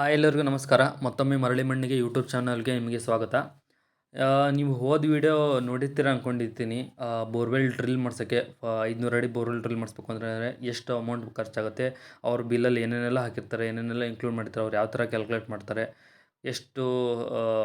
Hi ಎಲ್ಲರಿಗೂ ನಮಸ್ಕಾರ. ಮತ್ತೊಮ್ಮೆ ಮರಳಿ ಮಣ್ಣಿಗೆ ಯೂಟ್ಯೂಬ್ ಚಾನಲ್ಗೆ ನಿಮಗೆ ಸ್ವಾಗತ. ನೀವು ಹೋದ ವಿಡಿಯೋ ನೋಡಿರ್ತೀರ ಅಂದ್ಕೊಂಡಿರ್ತೀನಿ ಬೋರ್ವೆಲ್ ಡ್ರಿಲ್ ಮಾಡ್ಸೋಕ್ಕೆ ಐದುನೂರು ಅಡಿ ಬೋರ್ವೆಲ್ ಡ್ರಿಲ್ ಮಾಡಿಸ್ಬೇಕು ಅಂದರೆ ಎಷ್ಟು ಅಮೌಂಟ್ ಖರ್ಚಾಗುತ್ತೆ, ಅವ್ರ ಬಿಲ್ಲಲ್ಲಿ ಏನೇನೆಲ್ಲ ಹಾಕಿರ್ತಾರೆ, ಏನೇನೆಲ್ಲ ಇನ್ಕ್ಲೂಡ್ ಮಾಡ್ತಾರೆ, ಅವ್ರು ಯಾವ ಥರ ಕ್ಯಾಲ್ಕುಲೇಟ್ ಮಾಡ್ತಾರೆ ಎಷ್ಟು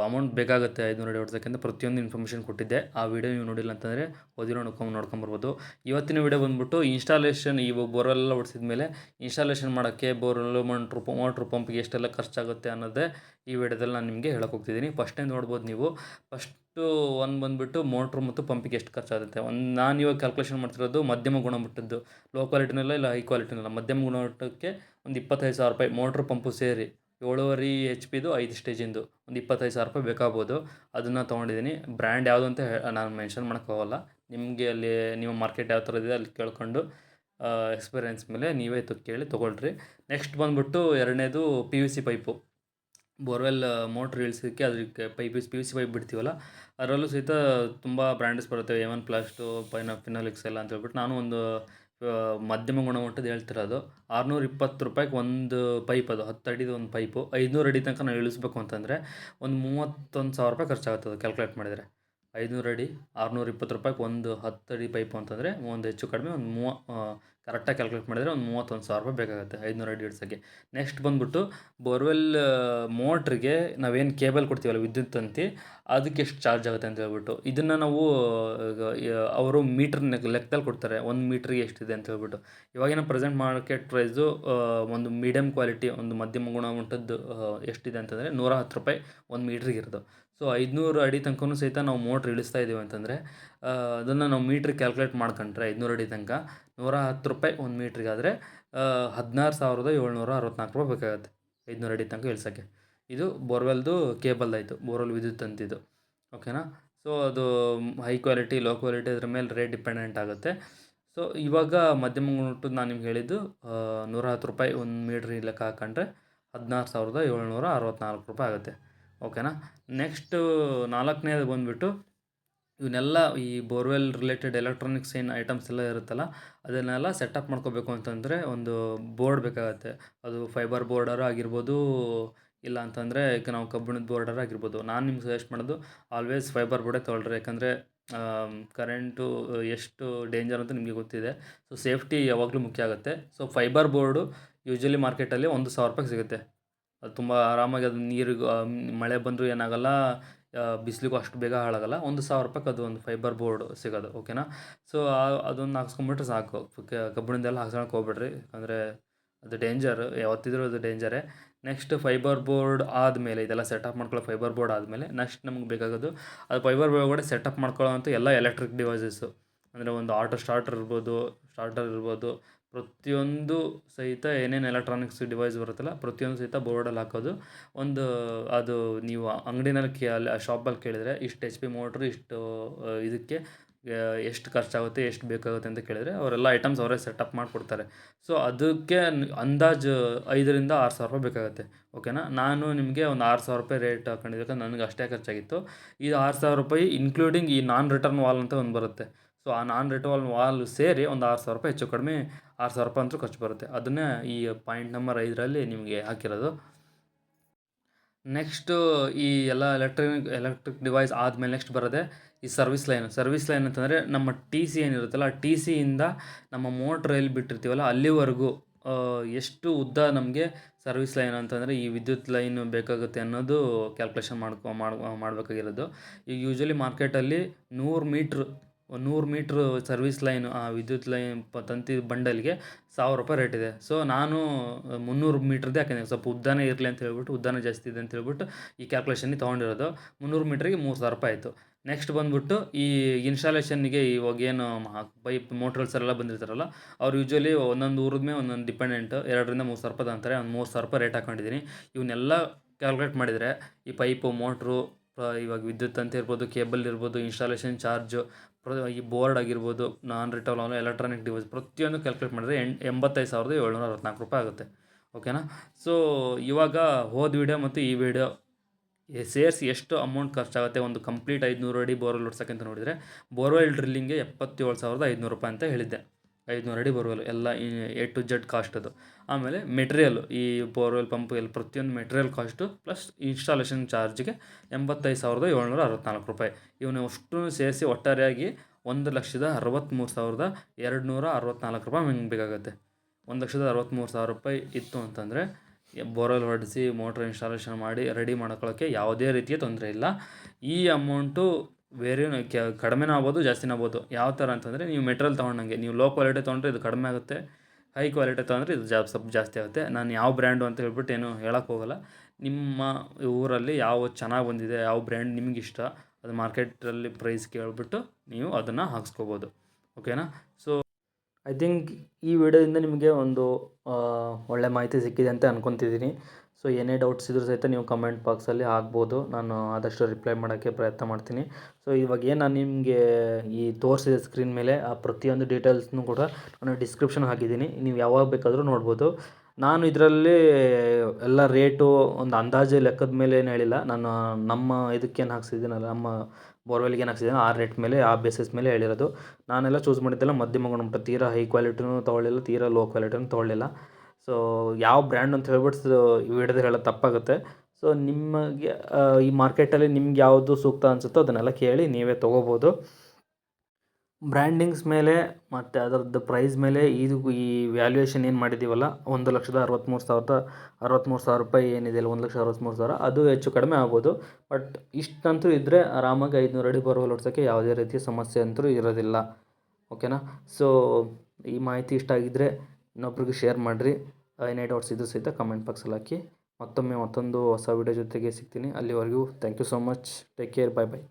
ಅಮೌಂಟ್ ಬೇಕಾಗುತ್ತೆ ಐದುನೂರು ಹೊಡ್ಸೋಕ್ಕೆ ಅಂತ ಪ್ರತಿಯೊಂದು ಇನ್ಫಾರ್ಮೇಷನ್ ಕೊಟ್ಟಿದ್ದೆ. ಆ ವಿಡಿಯೋ ನೀವು ನೋಡಿಲ್ಲ ಅಂತಂದರೆ ಓದಿರೋ ನೋಡ್ಕೊಂಡು ನೋಡ್ಕೊಂಬರ್ಬೋದು ಇವತ್ತಿನ ವಿಡಿಯೋ ಬಂದ್ಬಿಟ್ಟು ಇನ್ಸ್ಟಾಲೇಷನ್ ಈ ಬೋರ್ವೆಲ್ಲ ಹೊಡ್ಸಿದ ಮೇಲೆ ಇನ್ಸ್ಟಾಲೇಷನ್ ಮಾಡೋಕ್ಕೆ ಬೋರ್ವೆಲ್ ಮೋಟ್ರ್ ಮೋಟ್ರ್ ಪಂಪ್ಗೆ ಎಷ್ಟೆಲ್ಲ ಖರ್ಚಾಗುತ್ತೆ ಅನ್ನೋದೇ ಈ ವಿಡಿಯೋದಲ್ಲಿ ನಾನು ನಿಮಗೆ ಹೇಳಕ್ಕೆ ಹೋಗ್ತಿದ್ದೀನಿ. ಫಸ್ಟೇ ನೋಡ್ಬೋದು ನೀವು. ಫಸ್ಟು ಒಂದು ಬಂದುಬಿಟ್ಟು ಮೋಟ್ರ್ ಮತ್ತು ಪಂಪಿಗೆ ಎಷ್ಟು ಖರ್ಚಾಗುತ್ತೆ. ಒಂದು, ನಾನು ಇವಾಗ ಕ್ಯಾಲ್ಕುಲೇಷನ್ ಮಾಡ್ತಿರೋದು ಮಧ್ಯಮ ಗುಣಮಟ್ಟದ್ದು. ಲೋ ಕ್ವಾಲಿಟಿನಲ್ಲ ಇಲ್ಲ ಹೈ ಕ್ವಾಲಿಟಿನಲ್ಲ ಮಧ್ಯಮ ಗುಣಮಟ್ಟಕ್ಕೆ ಒಂದು ಇಪ್ಪತ್ತೈದು ಸಾವಿರ ರೂಪಾಯಿ ಮೋಟ್ರ್ ಪಂಪು ಸೇರಿ ಏಳುವರೆ ಎಚ್ ಪಿದು ಐದು ಸ್ಟೇಜಿಂದು ಒಂದು ಇಪ್ಪತ್ತೈದು ಸಾವಿರ ರೂಪಾಯಿ ಬೇಕಾಗ್ಬೋದು. ಅದನ್ನು ತೊಗೊಂಡಿದ್ದೀನಿ. ಬ್ರ್ಯಾಂಡ್ ಯಾವುದು ಅಂತ ನಾನು ಮೆನ್ಷನ್ ಮಾಡೋಕ್ಕಾಗಲ್ಲ ನಿಮಗೆ ಅಲ್ಲಿ ನಿಮ್ಮ ಮಾರ್ಕೆಟ್ ಯಾವ ಥರ ಇದೆ ಅಲ್ಲಿ ಕೇಳ್ಕೊಂಡು ಎಕ್ಸ್ಪೀರಿಯೆನ್ಸ್ ಮೇಲೆ ನೀವೇ ತು ಕೇಳಿ ತೊಗೊಳ್ರಿ. ನೆಕ್ಸ್ಟ್ ಬಂದುಬಿಟ್ಟು ಎರಡನೇದು P V C pipe borewell motor ಇಳಿಸೋಕ್ಕೆ ಅದಕ್ಕೆ pipe P V C pipe ಬಿಡ್ತೀವಲ್ಲ, ಅದರಲ್ಲೂ ಸಹಿತ ತುಂಬ ಬ್ರ್ಯಾಂಡ್ಸ್ ಬರುತ್ತೆ. ಎ ಒನ್ ಪ್ಲಾಸ್ಟು ಪೈನ ಫಿನಾಲಿಕ್ಸ್ ಎಲ್ಲ ಅಂತ ಹೇಳ್ಬಿಟ್ಟು. ನಾನು ಒಂದು ಮಧ್ಯಮ ಗುಣಮಟ್ಟದ್ದು ಹೇಳ್ತಿರೋದು ಆರುನೂರ ಇಪ್ಪತ್ತು ರೂಪಾಯಿಗೆ ಒಂದು ಪೈಪ್ ಅದು, ಹತ್ತು ಅಡಿದು ಒಂದು ಪೈಪು. ಐದುನೂರು ಅಡಿ ತನಕ ನಾವು ಇಳಿಸ್ಬೇಕು ಅಂತಂದರೆ, ಒಂದು ಮೂವತ್ತೊಂದು ಸಾವಿರ ರೂಪಾಯಿ ಖರ್ಚಾಗುತ್ತೆ ಅದು ಕ್ಯಾಲ್ಕುಲೇಟ್ ಮಾಡಿದರೆ. ಐದುನೂರು ಅಡಿ, ಆರುನೂರ ಇಪ್ಪತ್ತು ರೂಪಾಯಿಗೆ ಒಂದು ಹತ್ತು ಅಡಿ ಪೈಪು ಅಂತಂದರೆ ಒಂದು ಹೆಚ್ಚು ಕಡಿಮೆ ಒಂದು ಮೂವ ಕರೆಕ್ಟಾಗಿ ಕ್ಯಾಲ್ಕುಲೇಟ್ ಮಾಡಿದರೆ ಒಂದು ಮೂವತ್ತೊಂದು ಸಾವಿರ ರೂಪಾಯಿ ಬೇಕಾಗುತ್ತೆ ಐದುನೂರು ಅಡಿ ಇಡ್ಸೋಕ್ಕೆ. ನೆಕ್ಸ್ಟ್ ಬಂದುಬಿಟ್ಟು ಬೋರ್ವೆಲ್ ಮೋಟ್ರಿಗೆ ನಾವೇನು ಕೇಬಲ್ ಕೊಡ್ತೀವಲ್ಲ ವಿದ್ಯುತ್ ತಂತಿ, ಅದಕ್ಕೆ ಎಷ್ಟು ಚಾರ್ಜ್ ಆಗುತ್ತೆ ಅಂತ ಹೇಳ್ಬಿಟ್ಟು. ಇದನ್ನು ನಾವು ಅವರು ಮೀಟ್ರ್ ಲೆಕ್ಕದಲ್ಲಿ ಕೊಡ್ತಾರೆ, ಒಂದು ಮೀಟ್ರಿಗೆ ಎಷ್ಟಿದೆ ಅಂತ ಹೇಳ್ಬಿಟ್ಟು. ಇವಾಗಿನ ಪ್ರೆಸೆಂಟ್ ಮಾರ್ಕೆಟ್ ಪ್ರೈಸು ಒಂದು ಮೀಡಿಯಮ್ ಕ್ವಾಲಿಟಿ ಒಂದು ಮಧ್ಯಮ ಗುಣಮಟ್ಟದ್ದು ಎಷ್ಟಿದೆ ಅಂತಂದರೆ ನೂರ ಹತ್ತು ರೂಪಾಯಿ ಒಂದು ಮೀಟ್ರಿಗೆ ಇರೋದು. ಸೊ ಐದುನೂರು ಅಡಿ ತನಕನೂ ಸಹಿತ ನಾವು ಮೋಟ್ರ್ ಇಳಿಸ್ತಾ ಇದ್ದೀವಿ ಅಂತಂದರೆ ಅದನ್ನು ನಾವು ಮೀಟ್ರ್ ಕ್ಯಾಲ್ಕುಲೇಟ್ ಮಾಡ್ಕೊಂಡ್ರೆ ಐದುನೂರು ಅಡಿ ತನಕ ನೂರ ಹತ್ತು ರೂಪಾಯಿ ಒಂದು ಮೀಟ್ರಿಗಾದರೆ ಹದಿನಾರು ಸಾವಿರದ ಏಳ್ನೂರ ಅರವತ್ನಾಲ್ಕು ರೂಪಾಯಿ ಬೇಕಾಗುತ್ತೆ ಐದುನೂರು ಅಡಿ ತನಕ ಇಳಿಸೋಕ್ಕೆ. ಇದು ಬೋರ್ವೆಲ್ದು ಕೇಬಲ್ದಾಯಿತು, ಬೋರ್ವೆಲ್ ವಿದ್ಯುತ್ ಅಂತಿದ್ದು ಓಕೆನಾ? ಸೊ ಅದು ಹೈ ಕ್ವಾಲಿಟಿ, ಲೋ ಕ್ವಾಲಿಟಿ ಅದ್ರ ಮೇಲೆ ರೇಟ್ ಡಿಪೆಂಡೆಂಟ್ ಆಗುತ್ತೆ. ಸೊ ಇವಾಗ ಮಧ್ಯಮ ಗುಣಮಟ್ಟದ್ದು ನಾನು ನಿಮ್ಗೆ ಹೇಳಿದ್ದು ನೂರ ಹತ್ತು ರೂಪಾಯಿ ಒಂದು ಮೀಟ್ರ್ ಲೆಕ್ಕ ಹಾಕೊಂಡ್ರೆ ಹದಿನಾರು ಸಾವಿರದ ಏಳ್ನೂರ ಅರವತ್ತ್ನಾಲ್ಕು ರೂಪಾಯಿ ಆಗುತ್ತೆ. ಓಕೆನಾ? ನೆಕ್ಸ್ಟು ನಾಲ್ಕನೇದು ಬಂದುಬಿಟ್ಟು ಇವನ್ನೆಲ್ಲ ಈ ಬೋರ್ವೆಲ್ ರಿಲೇಟೆಡ್ ಎಲೆಕ್ಟ್ರಾನಿಕ್ಸ್ ಏನು ಐಟಮ್ಸ್ ಎಲ್ಲ ಇರುತ್ತಲ್ಲ, ಅದನ್ನೆಲ್ಲ ಸೆಟಪ್ ಮಾಡ್ಕೋಬೇಕು ಅಂತಂದರೆ ಒಂದು ಬೋರ್ಡ್ ಬೇಕಾಗತ್ತೆ. ಅದು ಫೈಬರ್ ಬೋರ್ಡರು ಆಗಿರ್ಬೋದು, ಇಲ್ಲ ಅಂತಂದರೆ ಈಗ ನಾವು ಕಬ್ಬಿಣದ ಬೋರ್ಡರ್ ಆಗಿರ್ಬೋದು. ನಾನು ನಿಮ್ಗೆ ಸಜೆಸ್ಟ್ ಮಾಡೋದು ಆಲ್ವೇಸ್ ಫೈಬರ್ ಬೋರ್ಡೇ ತೊಗೊಳ್ರಿ ಯಾಕಂದರೆ ಕರೆಂಟು ಎಷ್ಟು ಡೇಂಜರ್ ಅಂತ ನಿಮಗೆ ಗೊತ್ತಿದೆ. ಸೊ ಸೇಫ್ಟಿ ಯಾವಾಗಲೂ ಮುಖ್ಯ ಆಗುತ್ತೆ. ಸೊ ಫೈಬರ್ ಬೋರ್ಡು ಯೂಶ್ವಲಿ ಮಾರ್ಕೆಟಲ್ಲಿ ಒಂದು ಸಾವಿರ ರೂಪಾಯಿಗೆ ಸಿಗುತ್ತೆ. ಅದು ತುಂಬ ಆರಾಮಾಗಿ ಅದು ನೀರಿಗೂ ಮಳೆ ಬಂದರೂ ಏನಾಗಲ್ಲ ಬಿಸಿಲಿಗೂ ಅಷ್ಟು ಬೇಗ ಹಾಳಾಗಲ್ಲ. ಒಂದು ಸಾವಿರ ರೂಪಾಯಿಗೆ ಅದು ಒಂದು ಫೈಬರ್ ಬೋರ್ಡ್ ಸಿಗೋದು ಓಕೆನಾ ಸೊ ಅದೊಂದು ಹಾಕ್ಸ್ಕೊಂಬಿಟ್ರೆ ಸಾಕು. ಕಬ್ಬಿಣದೆಲ್ಲ ಹಾಕ್ಸ್ಕೊಳಕ್ಕೆ ಹೋಗ್ಬಿಡ್ರಿ. ಅಂದರೆ ಅದು ಡೇಂಜರ್ ಯಾವತ್ತಿದ್ರೂ ಅದು ಡೇಂಜರೇ ನೆಕ್ಸ್ಟ್ ಫೈಬರ್ ಬೋರ್ಡ್ ಆದಮೇಲೆ, ಇದೆಲ್ಲ ಸೆಟಪ್ ಮಾಡ್ಕೊಳ್ಳೋ ಫೈಬರ್ ಬೋರ್ಡ್ ಆದಮೇಲೆ ನೆಕ್ಸ್ಟ್ ನಮ್ಗೆ ಬೇಕಾಗೋದು, ಅದು ಫೈಬರ್ ಬೋರ್ಡ್ ಒಳಗಡೆ ಸೆಟಪ್ ಮಾಡ್ಕೊಳ್ಳೋ ಅಂಥ ಎಲ್ಲ ಎಲೆಕ್ಟ್ರಿಕ್ ಡಿವೈಸಸ್ಸು ಅಂದರೆ ಒಂದು ಆಟೋ ಸ್ಟಾರ್ಟರ್ ಇರ್ಬೋದು ಸ್ಟಾರ್ಟರ್ ಇರ್ಬೋದು ಪ್ರತಿಯೊಂದು ಸಹಿತ ಏನೇನು ಎಲೆಕ್ಟ್ರಾನಿಕ್ಸ್ ಡಿವೈಸ್ ಬರುತ್ತಲ್ಲ, ಪ್ರತಿಯೊಂದು ಸಹಿತ ಬೋರ್ಡಲ್ಲಿ ಹಾಕೋದು. ಒಂದು, ಅದು ನೀವು ಅಂಗಡಿನಲ್ಲಿ ಕೇ, ಅಲ್ಲಿ, ಆ ಶಾಪಲ್ಲಿ ಕೇಳಿದರೆ ಇಷ್ಟು ಎಚ್ ಪಿ ಮೋಟ್ರು ಇಷ್ಟು ಇದಕ್ಕೆ ಎಷ್ಟು ಖರ್ಚಾಗುತ್ತೆ, ಎಷ್ಟು ಬೇಕಾಗುತ್ತೆ ಅಂತ ಕೇಳಿದರೆ ಅವರೆಲ್ಲ ಐಟಮ್ಸ್ ಅವರೇ ಸೆಟಪ್ ಮಾಡಿಕೊಡ್ತಾರೆ. ಸೊ ಅದಕ್ಕೆ ಅಂದಾಜು ಐದರಿಂದ ಆರು ಸಾವಿರ ರೂಪಾಯಿ ಬೇಕಾಗುತ್ತೆ. ಓಕೆನಾ ನಾನು ನಿಮಗೆ ಒಂದು ಆರು ಸಾವಿರ ರೂಪಾಯಿ ರೇಟ್ ಹಾಕೊಂಡಿದ್ದಕ್ಕೆ ನನಗೆ ಅಷ್ಟೇ ಖರ್ಚಾಗಿತ್ತು. ಇದು ಆರು ಸಾವಿರ ರೂಪಾಯಿ ಇನ್ಕ್ಲೂಡಿಂಗ್ ಈ ನಾನ್ ರಿಟರ್ನ್ ವಾಲ್ ಅಂತ ಒಂದು ಬರುತ್ತೆ. ಸೊ ಆ ನಾನ್ ರಿಟವಲ್ ವಾಲ್ ಸೇರಿ ಒಂದು ಆರು ಸಾವಿರ ರೂಪಾಯಿ ಹೆಚ್ಚು ಕಡಿಮೆ ಆರು ಸಾವಿರ ರೂಪಾಯಿ ಅಂತೂ ಖರ್ಚು ಬರುತ್ತೆ. ಅದನ್ನೇ ಈ ಪಾಯಿಂಟ್ ನಂಬರ್ ಐದರಲ್ಲಿ ನಿಮಗೆ ಹಾಕಿರೋದು. ನೆಕ್ಸ್ಟು ಈ ಎಲ್ಲ ಎಲೆಕ್ಟ್ರಾನಿಕ್ ಎಲೆಕ್ಟ್ರಿಕ್ ಡಿವೈಸ್ ಆದಮೇಲೆ ನೆಕ್ಸ್ಟ್ ಬರೋದೆ ಈ ಸರ್ವಿಸ್ ಲೈನ್ ಸರ್ವಿಸ್ ಲೈನ್ ಅಂತಂದರೆ ನಮ್ಮ ಟಿ ಸಿ ಏನಿರುತ್ತಲ್ಲ ಟಿ ಸಿಯಿಂದ ನಮ್ಮ ಮೋಟ್ರ್ ಎಲ್ಲಿ ಬಿಟ್ಟಿರ್ತೀವಲ್ಲ, ಅಲ್ಲಿವರೆಗೂ ಎಷ್ಟು ಉದ್ದ ನಮಗೆ ಸರ್ವಿಸ್ ಲೈನ್ ಅಂತಂದರೆ ಈ ವಿದ್ಯುತ್ ಲೈನ್ ಬೇಕಾಗುತ್ತೆ ಅನ್ನೋದು ಕ್ಯಾಲ್ಕುಲೇಷನ್ ಮಾಡ್ಕೊ ಮಾಡ್ಬೇಕಾಗಿರೋದು ಮಾಡಬೇಕಾಗಿರೋದು. ಈಗ ಯೂಶ್ವಲಿ ಮಾರ್ಕೆಟಲ್ಲಿ ನೂರು ಮೀಟ್ರ್ ನೂರು ಮೀಟ್ರ್ ಸರ್ವಿಸ್ ಲೈನ್ ಆ ವಿದ್ಯುತ್ ಲೈನ್ ಪ ತಂತಿ ಬಂಡಲ್ಗೆ ಸಾವಿರ ರೂಪಾಯಿ ರೇಟ್ ಇದೆ. ಸೊ ನಾನು ಮುನ್ನೂರು ಮೀಟ್ರದ್ದೇ ಹಾಕಿದ್ದೀನಿ ಸ್ವಲ್ಪ ಉದ್ದನೇ ಇರಲಿ ಅಂತ ಹೇಳ್ಬಿಟ್ಟು, ಉದ್ದನೇ ಜಾಸ್ತಿ ಇದೆ ಅಂತ ಹೇಳ್ಬಿಟ್ಟು ಈ ಕ್ಯಾಲ್ಕುಲೇಷನ್ಗೆ ತೊಗೊಂಡಿರೋದು. ಮುನ್ನೂರು ಮೀಟ್ರಿಗೆ ಮೂರು ಸಾವಿರ ರೂಪಾಯಿ ಆಯಿತು. ನೆಕ್ಸ್ಟ್ ಬಂದ್ಬಿಟ್ಟು ಈ ಇನ್ಸ್ಟಾಲೇಷನ್ನಿಗೆ ಇವಾಗ ಏನು ಪೈಪ್ ಮೋಟ್ರಲ್ಸ್ ಎಲ್ಲ ಬಂದಿರ್ತಾರಲ್ಲ, ಅವ್ರು ಯೂಶ್ವಲಿ ಒಂದೊಂದು ಊರದ ಮೇಲೆ ಒಂದೊಂದು ಡಿಪೆಂಡೆಂಟ್ ಎರಡರಿಂದ ಮೂರು ಸಾವಿರ ರೂಪಾಯಿ ಅಂತಾರೆ ಒಂದು ಮೂರು ಸಾವಿರ ರೂಪಾಯಿ ರೇಟ್ ಹಾಕೊಂಡಿದ್ದೀನಿ ಇವನ್ನೆಲ್ಲ ಕ್ಯಾಲ್ಕುಲೇಟ್ ಮಾಡಿದರೆ, ಈ ಪೈಪು ಮೋಟ್ರು ಇವಾಗ ವಿದ್ಯುತ್ ಅಂತ ಇರ್ಬೋದು, ಕೇಬಲ್ ಇರ್ಬೋದು ಇನ್ಸ್ಟಾಲೇಷನ್ ಚಾರ್ಜು ಈ ಬೋರ್ಡ್ ಆಗಿರ್ಬೋದು ನಾನ್ ರಿಟರ್ನ್ ಎಲೆಕ್ಟ್ರಾನಿಕ್ ಡಿವೈಸ್ ಪ್ರತಿಯೊಂದು ಕ್ಯಾಲ್ಕುಲೇಟ್ ಮಾಡಿದ್ರೆ ಎಂಟ್ ಎಂಬತ್ತೈದು ಸಾವಿರದ ಏಳ್ನೂರ ಅರವತ್ತ್ನಾಲ್ಕು ರೂಪಾಯಿ ಆಗುತ್ತೆ. ಓಕೆನಾ ಸೊ ಇವಾಗ ಹೋದ ವಿಡಿಯೋ ಮತ್ತು ಈ ವಿಡಿಯೋ ಸೇರಿಸಿ ಎಷ್ಟು ಅಮೌಂಟ್ ಖರ್ಚಾಗುತ್ತೆ. ಒಂದು ಕಂಪ್ಲೀಟ್ ಐದುನೂರು ಅಡಿ ಬೋರ್ವೆಲ್ ಹೊಡ್ಸಕ್ಕೆ ಅಂತ ನೋಡಿದರೆ, ಬೋರ್ವೆಲ್ ಡ್ರಿಲ್ಲಿಂಗ್ಗೆ ಎಪ್ಪತ್ತೇಳು ಸಾವಿರದ ಐದುನೂರು ರೂಪಾಯಿ ಅಂತ ಹೇಳಿದ್ದೆ. ಐದುನೂರು ಅಡಿ ಬೋರ್ವೆಲ್, ಎಲ್ಲ ಎ ಟು ಜೆಡ್ ಕಾಸ್ಟ್ ಅದು. ಆಮೇಲೆ ಮೆಟೀರಿಯಲ್ ಈ ಬೋರ್ವೆಲ್ ಪಂಪ್ ಎಲ್ಲ ಪ್ರತಿಯೊಂದು ಮೆಟೀರಿಯಲ್ ಕಾಸ್ಟು ಪ್ಲಸ್ ಇನ್ಸ್ಟಾಲೇಷನ್ ಚಾರ್ಜ್ಗೆ ಎಂಬತ್ತೈದು ಸಾವಿರದ ಏಳ್ನೂರ ಅರವತ್ತ್ನಾಲ್ಕು ರೂಪಾಯಿ. ಇವನು ಅಷ್ಟು ಸೇರಿಸಿ ಒಟ್ಟಾರೆಯಾಗಿ ಒಂದು ಲಕ್ಷದ ಅರವತ್ತ್ಮೂರು ಸಾವಿರದ ಎರಡು ನೂರ ಅರವತ್ತ್ನಾಲ್ಕು ರೂಪಾಯಿ ನಿಮ್ಗೆ ಬೇಕಾಗುತ್ತೆ. ಒಂದು ಲಕ್ಷದ ಅರವತ್ತ್ಮೂರು ಸಾವಿರ ರೂಪಾಯಿ ಇತ್ತು ಅಂತಂದರೆ ಬೋರ್ವೆಲ್ ಹೊಡೆಸಿ ಮೋಟ್ರ್ ಇನ್ಸ್ಟಾಲೇಷನ್ ಮಾಡಿ ರೆಡಿ ಮಾಡ್ಕೊಳ್ಳೋಕ್ಕೆ ಯಾವುದೇ ರೀತಿಯ ತೊಂದರೆ ಇಲ್ಲ. ಈ ಅಮೌಂಟು ಬೇರೆ ಕಡಿಮೆನೂ ಆಗ್ಬೋದು, ಜಾಸ್ತಿನೂ ಆಗ್ಬೋದು. ಯಾವ ಥರ ಅಂತಂದರೆ ನೀವು ಮೆಟೀರಿಯಲ್ ತೊಗೊಂಡಂಗೆ, ನೀವು ಲೋ ಕ್ವಾಲಿಟಿ ತೊಗೊಂಡ್ರೆ ಇದು ಕಡಿಮೆ ಆಗುತ್ತೆ ಹೈ ಕ್ವಾಲಿಟಿ ತೊಗೊಂಡ್ರೆ ಇದು ಜಾ ಸ್ವಲ್ಪ ಜಾಸ್ತಿ ಆಗುತ್ತೆ. ನಾನು ಯಾವ ಬ್ರ್ಯಾಂಡು ಅಂತ ಹೇಳ್ಬಿಟ್ಟು ಏನು ಹೇಳೋಕ್ಕೆ ಹೋಗಲ್ಲ. ನಿಮ್ಮ ಊರಲ್ಲಿ ಯಾವ ಚೆನ್ನಾಗಿ ಬಂದಿದೆ, ಯಾವ ಬ್ರ್ಯಾಂಡ್ ನಿಮ್ಗೆ ಇಷ್ಟ, ಅದು ಮಾರ್ಕೆಟಲ್ಲಿ ಪ್ರೈಸ್ ಕೇಳಿಬಿಟ್ಟು ನೀವು ಅದನ್ನು ಹಾಕ್ಸ್ಕೋಬೋದು. ಓಕೆನಾ ಸೊ ಐ ಥಿಂಕ್ ಈ ವಿಡಿಯೋದಿಂದ ನಿಮಗೆ ಒಂದು ಒಳ್ಳೆ ಮಾಹಿತಿ ಸಿಕ್ಕಿದೆ ಅಂತ ಅನ್ಕೊತಿದ್ದೀನಿ. ಸೊ ಏನೇ ಡೌಟ್ಸ್ ಇದ್ರೂ ಸಹಿತ ನೀವು ಕಮೆಂಟ್ ಬಾಕ್ಸಲ್ಲಿ ಹಾಕ್ಬೋದು. ನಾನು ಆದಷ್ಟು ರಿಪ್ಲೈ ಮಾಡೋಕ್ಕೆ ಪ್ರಯತ್ನ ಮಾಡ್ತೀನಿ. ಸೊ ಇವಾಗ ಏನು ನಾನು ನಿಮಗೆ ಈ ತೋರಿಸಿದ ಸ್ಕ್ರೀನ್ ಮೇಲೆ, ಆ ಪ್ರತಿಯೊಂದು ಡೀಟೇಲ್ಸ್ನು ಕೂಡ ನಾನು ಡಿಸ್ಕ್ರಿಪ್ಷನ್ ಹಾಕಿದ್ದೀನಿ. ನೀವು ಯಾವಾಗ ಬೇಕಾದರೂ ನೋಡ್ಬೋದು. ನಾನು ಇದರಲ್ಲಿ ಎಲ್ಲ ರೇಟು ಒಂದು ಅಂದಾಜು ಲೆಕ್ಕದ ಮೇಲೆ ಏನು ಹೇಳಿಲ್ಲ. ನಾನು ನಮ್ಮ ಇದಕ್ಕೇನು ಹಾಕ್ಸಿದ್ದೀನಲ್ಲ, ನಮ್ಮ ಬೋರ್ವೆಲ್ಗೆ ಏನು ಹಾಕ್ಸಿದ್ದೀನಿ ಆ ರೇಟ್ ಮೇಲೆ, ಆ ಬೇಸಿಸ್ ಮೇಲೆ ಹೇಳಿರೋದು. ನಾನೆಲ್ಲ ಚೂಸ್ ಮಾಡಿದ್ದೆಲ್ಲ ಮಧ್ಯಮ ಗುಣಮಟ್ಟ ತೀರಾ ಹೈ ಕ್ವಾಲಿಟಿನೂ ತೊಗೊಳ್ಳಿಲ್ಲ, ತೀರಾ ಲೋ ಕ್ವಾಲಿಟಿನೂ ತೊಗೊಳ್ಳಿಲ್ಲ. ಸೊ ಯಾವ ಬ್ರ್ಯಾಂಡ್ ಅಂತ ಹೇಳ್ಬಿಟ್ಟು ವಿಡಿಯೋದಲ್ಲಿ ಹೇಳೋದು ತಪ್ಪಾಗುತ್ತೆ. ಸೊ ನಿಮಗೆ ಈ ಮಾರ್ಕೆಟಲ್ಲಿ ನಿಮ್ಗೆ ಯಾವುದು ಸೂಕ್ತ ಅನಿಸುತ್ತೋ ಅದನ್ನೆಲ್ಲ ಕೇಳಿ ನೀವೇ ತೊಗೋಬೋದು. ಬ್ರ್ಯಾಂಡಿಂಗ್ಸ್ ಮೇಲೆ ಮತ್ತು ಅದರದ್ದು ಪ್ರೈಸ್ ಮೇಲೆ ಇದು ಈ ವ್ಯಾಲ್ಯೂಯೇಷನ್ ಏನು ಮಾಡಿದ್ದೀವಲ್ಲ ಒಂದು ಲಕ್ಷದ ಅರವತ್ತ್ಮೂರು ಸಾವಿರದ ಅರವತ್ತ್ಮೂರು ಸಾವಿರ ರೂಪಾಯಿ ಏನಿದೆಯಲ್ಲ ಒಂದು ಲಕ್ಷ ಅರವತ್ತ್ಮೂರು ಸಾವಿರ, ಅದು ಹೆಚ್ಚು ಕಡಿಮೆ ಆಗ್ಬೋದು. ಬಟ್ ಇಷ್ಟಂತೂ ಇದ್ದರೆ ಆರಾಮಾಗಿ ಐದುನೂರು ಅಡಿ ಬರುವ ಹೊಡ್ಸೋಕ್ಕೆ ಯಾವುದೇ ರೀತಿಯ ಸಮಸ್ಯೆ ಅಂತೂ ಇರೋದಿಲ್ಲ. ಓಕೆನಾ ಸೊ ಈ ಮಾಹಿತಿ ಇಷ್ಟ ಆಗಿದ್ದರೆ ಇನ್ನೊಬ್ರಿಗೆ ಶೇರ್ ಮಾಡಿರಿ. ಏನೇ ಡೌಟ್ಸ್ ಇದ್ದರೂ ಸಹಿತ ಕಮೆಂಟ್ ಬಾಕ್ಸಲ್ಲಿ ಹಾಕಿ ಮತ್ತೊಮ್ಮೆ ಮತ್ತೊಂದು ಹೊಸ ವೀಡಿಯೋ ಜೊತೆಗೆ ಸಿಗ್ತೀನಿ. ಅಲ್ಲಿವರೆಗೂ thank you so much take care bye bye